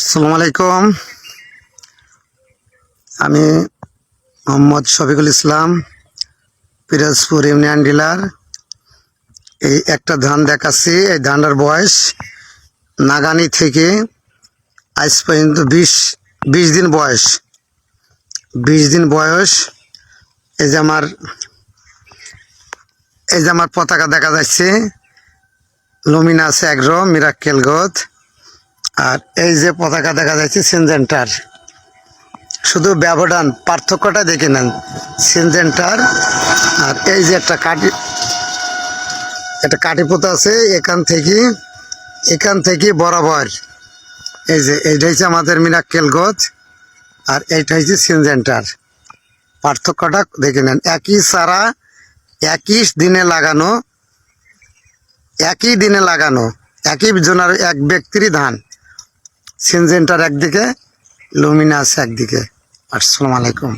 আসসালামু আলাইকুম। আমি মোহাম্মদ শফিকুল ইসলাম, পিরোজপুর ইউনিয়ন ডিলার এই একটা ধান দেখাচ্ছি, এই ধানটার বয়স নাগানি থেকে আজ পর্যন্ত বিশ বিশ দিন বয়স। বিশ দিন বয়স, এই যে আমার, এই যে আমার পতাকা দেখা যাচ্ছে, লুমিনাস অ্যাগ্রো মিরাক্কেল গোদ আর এই যে পতাকা দেখা যাচ্ছে সিনজেন্টার শুধু ব্যবধান, পার্থক্যটা দেখে নেন। সিনজেন্টার আর এই যে একটা কাটি একটা কাটি পোতা আছে এখান থেকে এখান থেকে বরাবর। এই যে, এইটা হচ্ছে আমাদের মিরাক্কেল গোদ আর এইটা হচ্ছে সিনজেন্টার পার্থক্যটা দেখে নেন। একই সারা, একই দিনে লাগানো, একই দিনে লাগানো, একই জনের এক ব্যক্তিরই ধান। সিনজেন্টার একদিকে লুমিনাস একদিকে। আসসালামু আলাইকুম।